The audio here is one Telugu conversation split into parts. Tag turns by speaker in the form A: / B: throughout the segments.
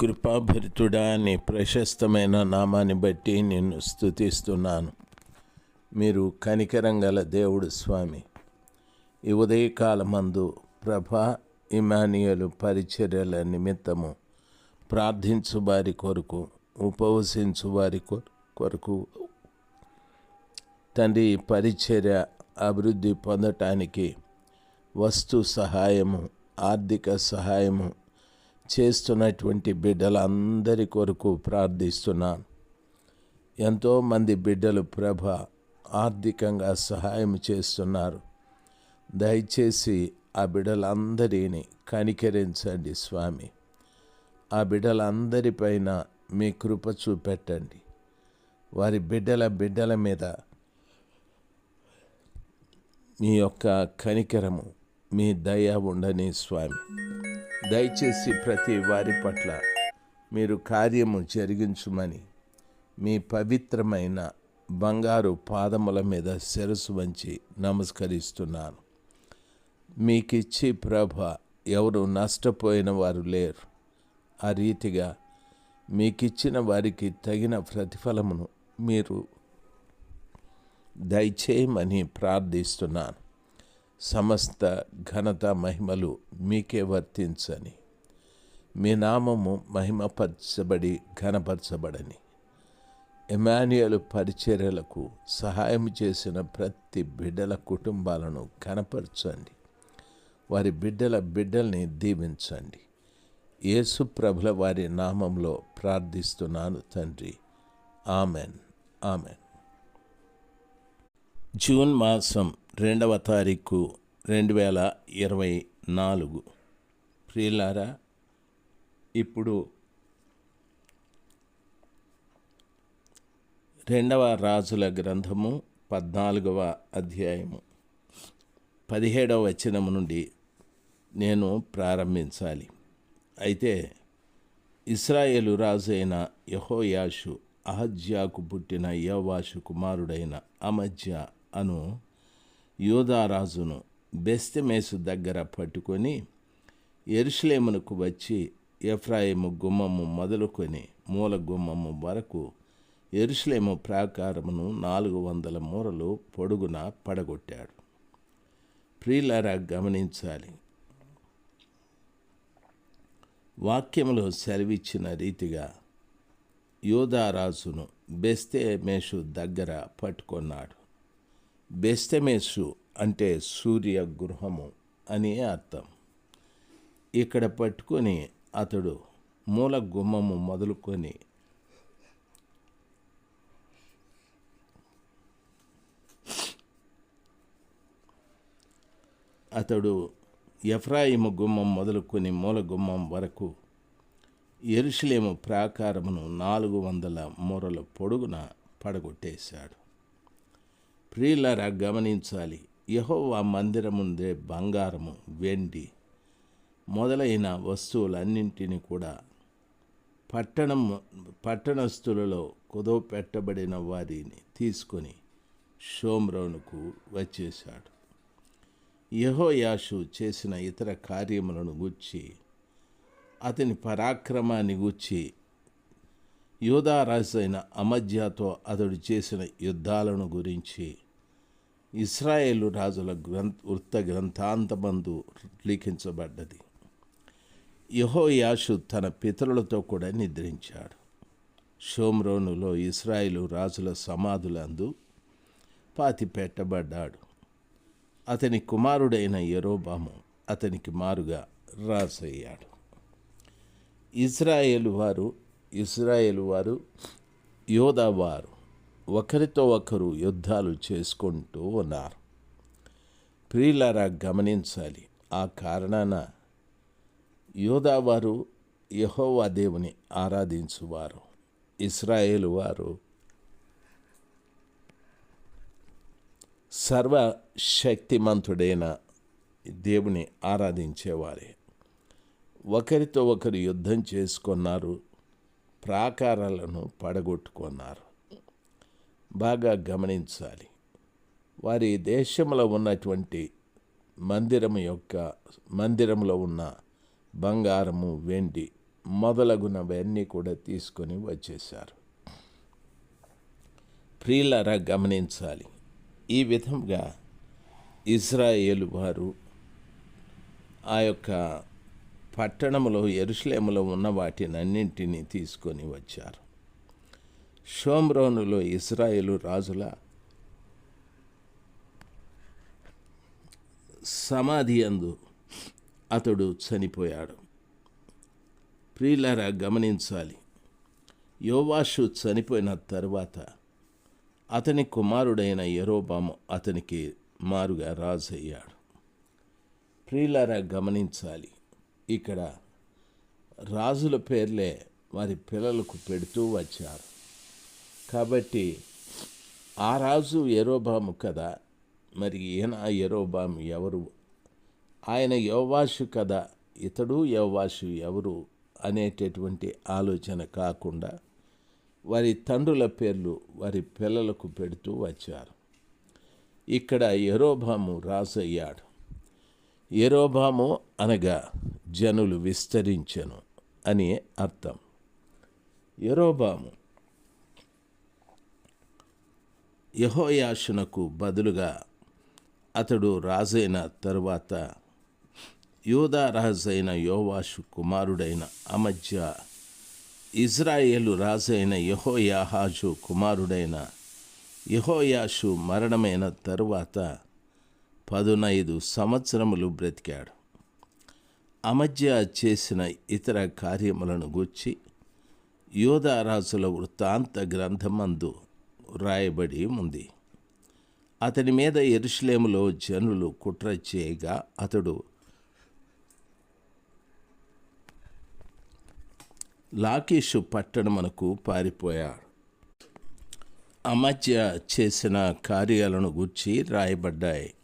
A: కృపాభరితుడా నీ ప్రశస్తమైన నామాన్ని బట్టి నిన్ను స్థుతిస్తున్నాను మీరు కనికరం గల దేవుడు స్వామి. ఈ ఉదయకాలమందు ప్రభా ఇమానియలు పరిచర్యల నిమిత్తము ప్రార్థించు వారి కొరకు ఉపవసించు వారి కొ- కొరకు తండ్రి పరిచర్య అభివృద్ధి పొందటానికి వస్తు సహాయము ఆర్థిక సహాయము చేస్తున్నటువంటి బిడ్డలందరి కొరకు ప్రార్థిస్తున్నాను ఎంతోమంది బిడ్డలు ప్రభ ఆర్థికంగా సహాయం చేస్తున్నారు. దయచేసి ఆ బిడ్డలందరినీ కనికరించండి స్వామి. ఆ బిడ్డలందరిపైన మీ కృప చూపెట్టండి. వారి బిడ్డల బిడ్డల మీద మీ యొక్క కనికరము మీ దయ ఉండని స్వామి. దయచేసి ప్రతి వారి పట్ల మీరు కార్యము జరిగించుమని మీ పవిత్రమైన బంగారు పాదముల మీద శిరసు వంచి నమస్కరిస్తున్నాను. మీకిచ్చి ప్రభ ఎవరు నష్టపోయిన వారు లేరు. ఆ రీతిగా మీకిచ్చిన వారికి తగిన ప్రతిఫలమును మీరు దయచేయమని ప్రార్థిస్తున్నాను. సమస్త ఘనత మహిమలు మీకే వర్తించని. మీ నామము మహిమపరచబడి ఘనపరచబడని. ఎమాన్యుయల్ పరిచర్యలకు సహాయం చేసిన ప్రతి బిడ్డల కుటుంబాలను ఘనపరచండి. వారి బిడ్డల బిడ్డల్ని దీవించండి. యేసు ప్రభుల వారి నామంలో ప్రార్థిస్తున్నాను తండ్రి. ఆమెన్. ఆమెన్. జూన్ మాసం రెండవ తారీఖు రెండు వేల ఇరవై నాలుగు. ప్రియులారా ఇప్పుడు రెండవ రాజుల గ్రంథము పద్నాలుగవ అధ్యాయము. పదిహేడవ వచనము నుండి నేను ప్రారంభించాలి. అయితే ఇస్రాయేలు రాజు అయిన యహోయాషు అహజ్యాకు పుట్టిన యోవాషు కుమారుడైన అమజ్య అను యోధారాజును బెస్తెమేసు దగ్గర పట్టుకొని ఎరుషలేమునకు వచ్చి ఎఫ్రాయిము గుమ్మము మొదలుకొని మూల గుమ్మము వరకు ఎరుషలేము ప్రాకారమును నాలుగు వందల మూరలు పొడుగున పడగొట్టాడు. ప్రియులారా గమనించాలి. వాక్యంలో సెలవిచ్చిన రీతిగా యోధారాజును బెస్తెమేషు దగ్గర పట్టుకున్నాడు. బెస్తెమేషు అంటే సూర్య గృహము అని అర్థం. ఇక్కడ పట్టుకొని అతడు మూల గుమ్మము మొదలుకొని అతడు ఎఫ్రాయిము గుమ్మం మొదలుకొని మూల గుమ్మం వరకు ఎరుషలేము ప్రాకారమును నాలుగు వందల మూరల పొడుగున పడగొట్టేశాడు. ప్రియులరా గమనించాలి. యహోవా మందిరముందే బంగారము వెండి మొదలైన వస్తువులన్నింటినీ కూడా పట్టణం పట్టణస్థులలో కుదవ పెట్టబడిన వారిని తీసుకొని షోమ్రోనుకు వచ్చేశాడు. యహోయాషు చేసిన ఇతర కార్యములను గూర్చి అతని పరాక్రమాన్ని గూర్చి యోధారాజు అయిన అమధ్యతో అతడు చేసిన యుద్ధాలను గురించి ఇస్రాయేలు రాజుల గ్రంథ వృత్త గ్రంథాంతమందు లిఖించబడ్డది. యహోయాషు తన పితరులతో కూడా నిద్రించాడు. షోమ్రోనులో ఇస్రాయేలు రాజుల సమాధులందు పాతి పెట్టబడ్డాడు. అతని కుమారుడైన యరోబాము అతనికి మారుగా రాసయ్యాడు ఇజ్రాయేలు వారు ఇజ్రాయేలు వారు యోధా వారు ఒకరితో ఒకరు యుద్ధాలు చేసుకుంటూ ఉన్నారు. ప్రియులారా గమనించాలి. ఆ కారణాన యోధావారు యహోవా దేవుని ఆరాధించువారు. ఇస్రాయేలు వారు సర్వశక్తిమంతుడైన దేవుని ఆరాధించేవారే. ఒకరితో ఒకరు యుద్ధం చేసుకున్నారు ప్రాకారాలను పడగొట్టుకున్నారు. బాగా గమనించాలి. వారి దేశంలో ఉన్నటువంటి మందిరం యొక్క మందిరంలో ఉన్న బంగారము వెండి మొదలగునవన్నీ కూడా తీసుకొని వచ్చేశారు. ప్రియులరా గమనించాలి. ఈ విధంగా ఇజ్రాయేలు వారు ఆ యొక్క పట్టణంలో ఎరుసలేములో ఉన్న వాటినన్నింటినీ తీసుకొని వచ్చారు. షోమ్రోనులో ఇజ్రాయేలు రాజుల సమాధి అందు అతడు చనిపోయాడు. ప్రియులారా గమనించాలి. యోవాషు చనిపోయిన తర్వాత అతని కుమారుడైన యరోబాము అతనికి మారుగా రాజు అయ్యాడు ప్రియులరా గమనించాలి. ఇక్కడ రాజుల పేర్లే వారి పిల్లలకు పెడుతూ వచ్చారు. కాబట్టి ఆ రాజు ఎరోబాము కదా. మరి ఈయన ఎరోబాము ఎవరు? ఆయన యోవాషు కదా. ఇతడు యోవాషు ఎవరు? అనేటటువంటి ఆలోచన కాకుండా వారి తండ్రుల పేర్లు వారి పిల్లలకు పెడుతూ వచ్చారు. ఇక్కడ ఎరోబాము రాజు అయ్యాడు ఎరోబాము అనగా జనులు విస్తరించెను అని అర్థం. ఎరోబాము యహోయాషునకు బదులుగా అతడు రాజైన తరువాత యూదా రాజైన యోవాషు కుమారుడైన అమధ్య ఇజ్రాయేలు రాజైన యహోయాహాజు కుమారుడైన యహోయాషు మరణమైన తరువాత పదునైదు సంవత్సరములు బ్రతికాడు. అమధ్య చేసిన ఇతర కార్యములను గూర్చి యోధారాజుల వృత్తాంత గ్రంథమందు రాయబడి ఉంది. అతని మీద ఎరుషులేములో జనులు కుట్ర చేయగా అతడు లాకీషు పట్టణమునకు పారిపోయాడు. అమధ్య చేసిన కార్యాలను గూర్చి రాయబడ్డాయి.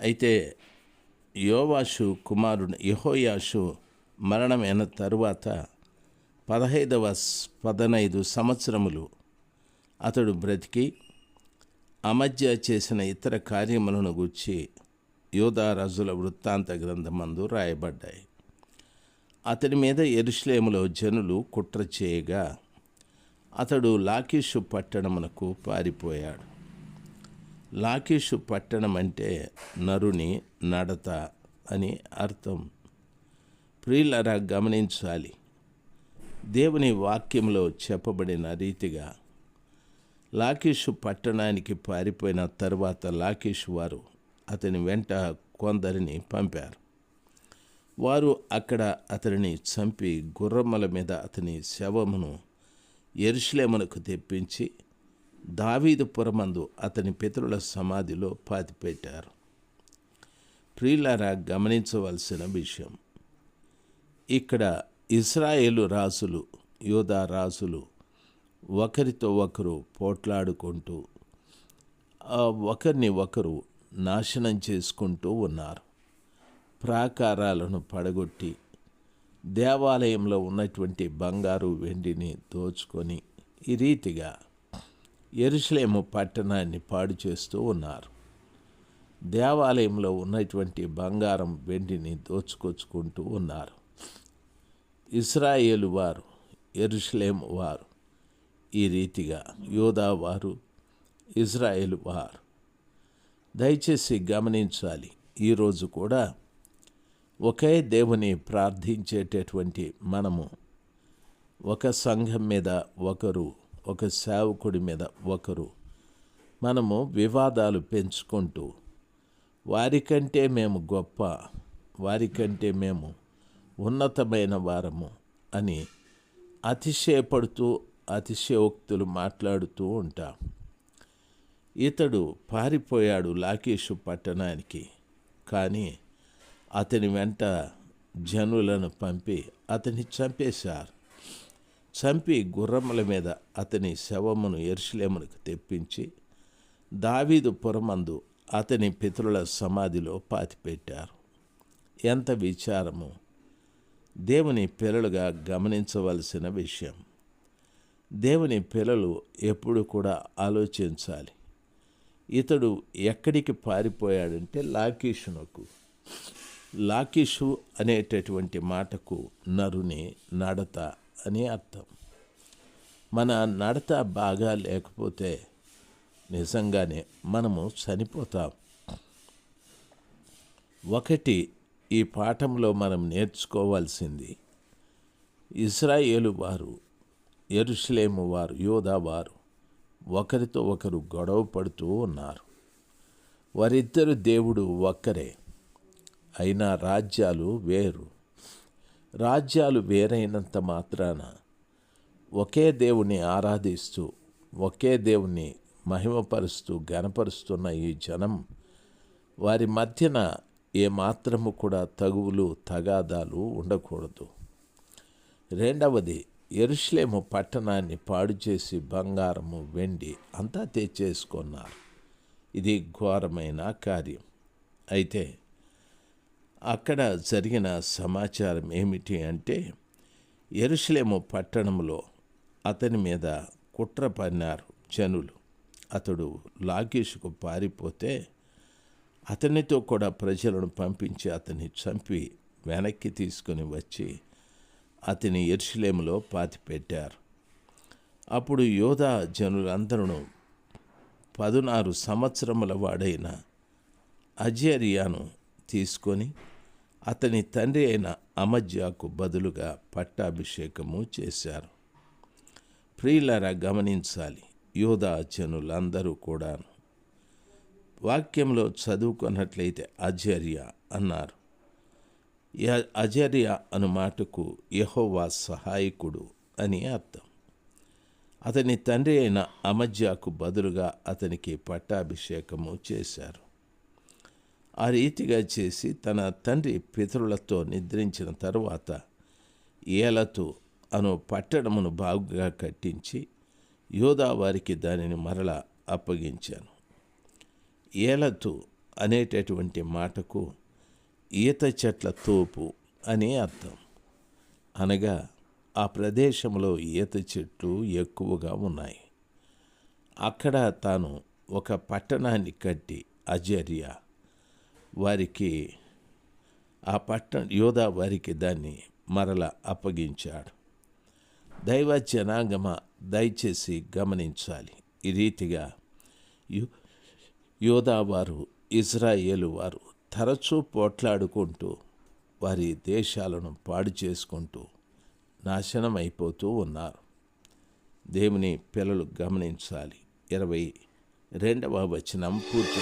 A: అయితే యోవాషు కుమారుడు యహోయాషు మరణమైన తరువాత పదహైదవ పదనైదు సంవత్సరములు అతడు బ్రతికి అమధ్య చేసిన ఇతర కార్యములను గూర్చి యోధారాజుల వృత్తాంత గ్రంథమందు రాయబడ్డాయి. అతడి మీద ఎరుశ్లేములో జనులు కుట్ర చేయగా అతడు లాకీషు పట్టణమునకు పారిపోయాడు. లాకీషు పట్టణం అంటే నరుని నడత అని అర్థం. ప్రియులరా గమనించాలి. దేవుని వాక్యంలో చెప్పబడిన రీతిగా లాకీషు పట్టణానికి పారిపోయిన తర్వాత లాకీషు వారు అతని వెంట కొందరిని పంపారు. వారు అక్కడ అతనిని చంపి గుర్రమ్మల మీద అతని శవమును ఎరుషులేమునకు తెప్పించి దావీదు పురమందు అతని పితరుల సమాధిలో పాతిపెట్టారు. ప్రియులారా గమనించవలసిన విషయం. ఇక్కడ ఇస్రాయేలు రాజులు యోధా రాజులు ఒకరితో ఒకరు పోట్లాడుకుంటూ ఒకరిని ఒకరు నాశనం చేసుకుంటూ ఉన్నారు. ప్రాకారాలను పడగొట్టి దేవాలయంలో ఉన్నటువంటి బంగారు వెండిని దోచుకొని ఈ రీతిగా ఎరుసలేము పట్టణాన్ని పాడు చేస్తూ ఉన్నారు. దేవాలయంలో ఉన్నటువంటి బంగారం వెండిని దోచుకొచ్చుకుంటూ ఉన్నారు. ఇస్రాయేలు వారు ఎరుసలేము వారు ఈ రీతిగా యోధా వారు ఇజ్రాయేల్ వారు. దయచేసి గమనించాలి ఈరోజు కూడా ఒకే దేవుని ప్రార్థించేటటువంటి మనము ఒక సంఘం మీద ఒకరు ఒక సేవకుడి మీద ఒకరు మనము వివాదాలు పెంచుకుంటూ వారికంటే మేము గొప్ప వారికంటే మేము ఉన్నతమైన వారము అని అతిశయపడుతూ అతిశయోక్తులు మాట్లాడుతూ ఉంటాం. ఇతడు పారిపోయాడు లాకేషు పట్టణానికి. కానీ అతని వెంట జనులను పంపి అతన్ని చంపేశారు. చంపి గుర్రముల మీద అతని శవమును ఎరుసలేమునకు తెప్పించి దావీదు పురమందు అతని పితరుల సమాధిలో పాతిపెట్టారు. ఎంత విచారము! దేవుని పిల్లలుగా గమనించవలసిన విషయం. దేవుని పిల్లలు ఎప్పుడు కూడా ఆలోచించాలి. ఇతడు ఎక్కడికి పారిపోయాడంటే లాకీషునకు. లాకీషు అనేటటువంటి మాటకు నరుని నడత అని అర్థం. మన నడత బాగా లేకపోతే నిజంగానే మనము చనిపోతాం. ఒకటి ఈ పాఠంలో మనం నేర్చుకోవాల్సింది ఇస్రాయేలు వారు ఎరుషులేము వారు యోధా వారు ఒకరితో ఒకరు గొడవ పడుతూ ఉన్నారు. వారిద్దరు దేవుడు ఒక్కరే అయినా రాజ్యాలు వేరు. రాజ్యాలు వేరైనంత మాత్రాన ఒకే దేవుని ఆరాధిస్తూ ఒకే దేవుని మహిమపరుస్తూ గనపరుస్తున్న ఈ జనం వారి మధ్యన ఏమాత్రము కూడా తగువులు తగాదాలు ఉండకూడదు. రెండవది ఎరుషలేము పట్టణాన్ని పాడు చేసి బంగారము వెండి అంతా తెచ్చేసుకున్నారు. ఇది ఘోరమైన కార్యం. అయితే అక్కడ జరిగిన సమాచారం ఏమిటి అంటే ఎరుషలేము పట్టణంలో అతని మీద కుట్ర పన్నారు జనులు. అతడు లాగేష్కు పారిపోతే అతనితో కూడా ప్రజలను పంపించి అతన్ని చంపి వెనక్కి తీసుకుని వచ్చి అతని ఎరుషలేములో పాతిపెట్టారు. అప్పుడు యోధా జనులందరూ పదునారు సంవత్సరముల వాడైన అజేరియాను తీసుకొని అతని తండ్రి అయిన అమజ్యాకు బదులుగా పట్టాభిషేకము చేశారు. ప్రియులరా గమనించాలి యోధా జనులందరూ కూడాను వాక్యంలో చదువుకున్నట్లయితే అజర్య అన్నారు. అజర్య అను మాటకు యహోవా సహాయకుడు అని అర్థం. అతని తండ్రి అయిన అమజ్యాకు బదులుగా అతనికి పట్టాభిషేకము చేశారు. ఆ రీతిగా చేసి తన తండ్రి పితరులతో నిద్రించిన తరువాత ఏలతు అను పట్టణమును బాగుగా కట్టించి యోధా వారికి దానిని మరల అప్పగించాను. ఏలతు అనేటటువంటి మాటకు ఈత చెట్ల తోపు అని అర్థం. అనగా ఆ ప్రదేశంలో ఈత చెట్లు ఎక్కువగా ఉన్నాయి. అక్కడ తాను ఒక పట్టణాన్ని కట్టి అజర్య వారికి ఆ పట్టణ యోధా వారికి దాన్ని మరల అప్పగించాడు. దైవ జనాగమ దయచేసి గమనించాలి. ఈ రీతిగా యో యోధా వారు ఇజ్రాయేలు వారు తరచూ పోట్లాడుకుంటూ వారి దేశాలను పాడు చేసుకుంటూ నాశనం అయిపోతూ ఉన్నారు. దేవుని పిల్లలు గమనించాలి. ఇరవై రెండవ వచనం పూర్తి